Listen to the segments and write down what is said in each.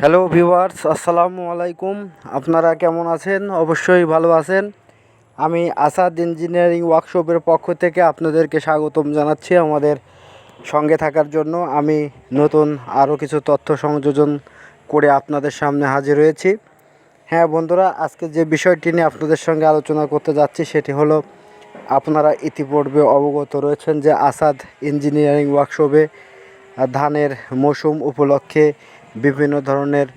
Hello viewers আসসালামু আলাইকুম। আপনারা কেমন আছেন? অবশ্যই ভালো আছেন। আমি আসাদ ইঞ্জিনিয়ারিং ওয়ার্কশপের পক্ষ থেকে আপনাদেরকে স্বাগতম জানাচ্ছি আমাদের সঙ্গে থাকার জন্য। আমি নতুন আরও কিছু তথ্য সংযোজন করে আপনাদের সামনে হাজির হয়েছি। হ্যাঁ বন্ধুরা, আজকে যে বিষয়টি নিয়ে আপনাদের সঙ্গে আলোচনা করতে যাচ্ছি সেটি হলো, আপনারা ইতিপূর্বে অবগত রয়েছেন যে আসাদ ইঞ্জিনিয়ারিং ওয়ার্কশপে ধানের মৌসুম উপলক্ষে বিভিন্ন ধরনের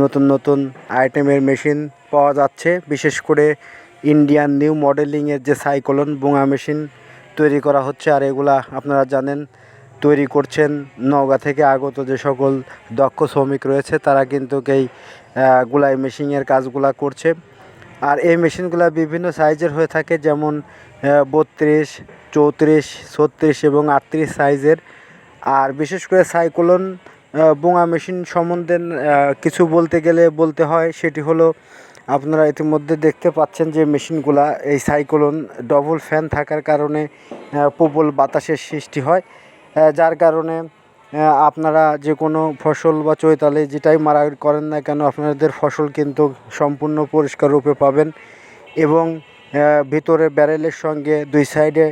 নতুন নতুন আইটেমের মেশিন পাওয়া যাচ্ছে। বিশেষ করে ইন্ডিয়ান নিউ মডেলিংয়ের যে সাইক্লোন বোঙা মেশিন তৈরি করা হচ্ছে, আর এগুলা আপনারা জানেন, তৈরি করছেন নওগাঁ থেকে আগত যে সকল দক্ষ শ্রমিক রয়েছে, তারা কিন্তু এই গুলাই মেশিনের কাজগুলা করছে। আর এই মেশিনগুলো বিভিন্ন সাইজের হয়ে থাকে, যেমন বত্রিশ, চৌত্রিশ, ছত্রিশ এবং আটত্রিশ সাইজের আর বিশেষ করে সাইক্লোন বোঙা মেশিন সম্বন্ধে কিছু বলতে গেলে বলতে হয়, সেটি হলো, আপনারা ইতিমধ্যে দেখতে পাচ্ছেন যে মেশিনগুলা, এই সাইক্লোন ডবল ফ্যান থাকার কারণে প্রবল বাতাসের সৃষ্টি হয় যার কারণে আপনারা যে কোনো ফসল বা চৈতালে যেটাই মারা করেন না কেন, আপনাদের ফসল কিন্তু সম্পূর্ণ পরিষ্কার রূপে পাবেন এবং ভিতরে ব্যারেলের সঙ্গে দুই সাইডে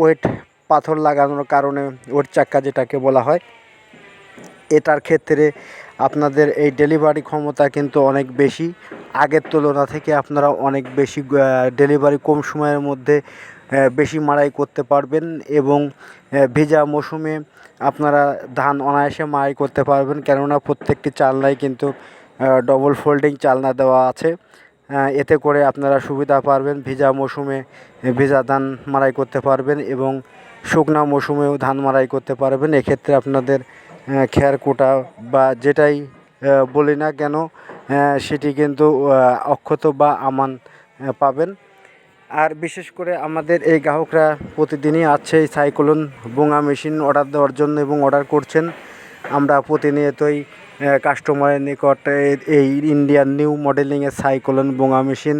ওয়েট পাথর লাগানোর কারণে, ওয়েট চাক্কা যেটাকে বলা হয় এটার ক্ষেত্রে আপনাদের এই ডেলিভারি ক্ষমতা কিন্তু অনেক বেশি। আগের তুলনা থেকে আপনারা অনেক বেশি ডেলিভারি কম সময়ের মধ্যে বেশি মাড়াই করতে পারবেন এবং ভেজা মৌসুমে আপনারা ধান অনায়াসে মাড়াই করতে পারবেন। কেননা প্রত্যেকটি চালনায় কিন্তু ডবল ফোল্ডিং চালনা দেওয়া আছে। এতে করে আপনারা সুবিধা পারবেন, ভেজা মৌসুমে ভেজা ধান মাড়াই করতে পারবেন এবং শুকনা মৌসুমেও ধান মাড়াই করতে পারবেন। এক্ষেত্রে আপনাদের আহ, কোটা বা যেটাই বলি না কেন সেটি কিন্তু অক্ষত বা আমান পাবেন। আর বিশেষ করে আমাদের এই গ্রাহকরা প্রতিদিনই আছে এই সাইক্লোন বোঙা মেশিন অর্ডার দেওয়ার জন্য এবং অর্ডার করছেন। আমরা প্রতিনিয়তই কাস্টমারের নিকট এই ইন্ডিয়ান নিউ মডেলিংয়ের সাইক্লোন বোঙা মেশিন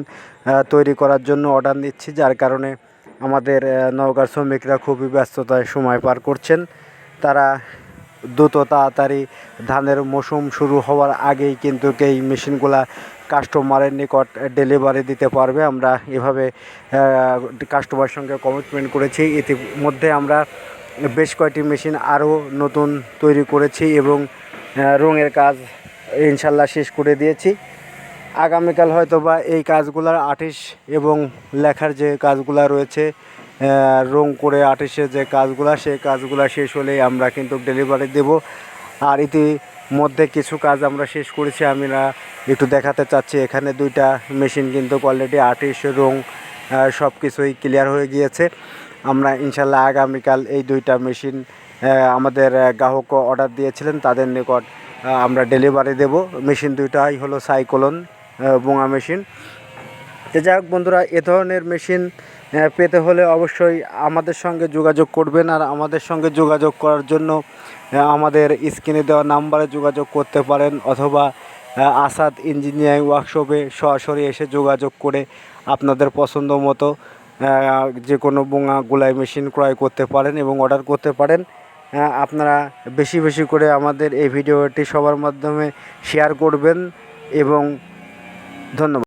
তৈরি করার জন্য অর্ডার নিচ্ছি যার কারণে আমাদের নওগাঁর শ্রমিকরা খুবই ব্যস্ততায় সময় পার করছেন। তারা দ্রুত তাড়াতাড়ি ধানের মৌসুম শুরু হওয়ার আগেই কিন্তু এই মেশিনগুলা কাস্টমারের নিকট ডেলিভারি দিতে পারবে। আমরা এভাবে কাস্টমারের সঙ্গে কমিটমেন্ট করেছি। ইতিমধ্যে আমরা বেশ কয়েকটি মেশিন আরও নতুন তৈরি করেছি এবং রঙের কাজ ইনশাল্লাহ শেষ করে দিয়েছি। আগামীকাল হয়তো বা এই কাজগুলার আর্টিস্ট এবং লেখার যে কাজগুলা রয়েছে রং করে আর্টিস্টের যে কাজগুলা, সেই কাজগুলো শেষ হলেই আমরা কিন্তু ডেলিভারি দেব। আর ইতিমধ্যে কিছু কাজ আমরা শেষ করেছি আমরা একটু দেখাতে চাচ্ছি। এখানে দুইটা মেশিন কিন্তু অলরেডি আর্টিস্ট রং সব কিছুই ক্লিয়ার হয়ে গিয়েছে। আমরা ইনশাল্লাহ আগামীকাল এই দুইটা মেশিন আমাদের গ্রাহক অর্ডার দিয়েছিলেন, তাদের নিকট আমরা ডেলিভারি দেব। মেশিন দুইটাই হলো সাইক্লোন বোঙা মেশিন তো যাই হোক বন্ধুরা, এ ধরনের মেশিন পেতে হলে অবশ্যই আমাদের সঙ্গে যোগাযোগ করবেন আর আমাদের সঙ্গে যোগাযোগ করার জন্য আমাদের স্ক্রিনে দেওয়া নাম্বারে যোগাযোগ করতে পারেন অথবা আসাদ ইঞ্জিনিয়ারিং ওয়ার্কশপে সরাসরি এসে যোগাযোগ করে আপনাদের পছন্দ মতো যে কোনো বোঙা গোলাই মেশিন ক্রয় করতে পারেন এবং অর্ডার করতে পারেন। আপনারা বেশি বেশি করে আমাদের এই ভিডিওটি সবার মাধ্যমে শেয়ার করবেন এবং ধন্যবাদ।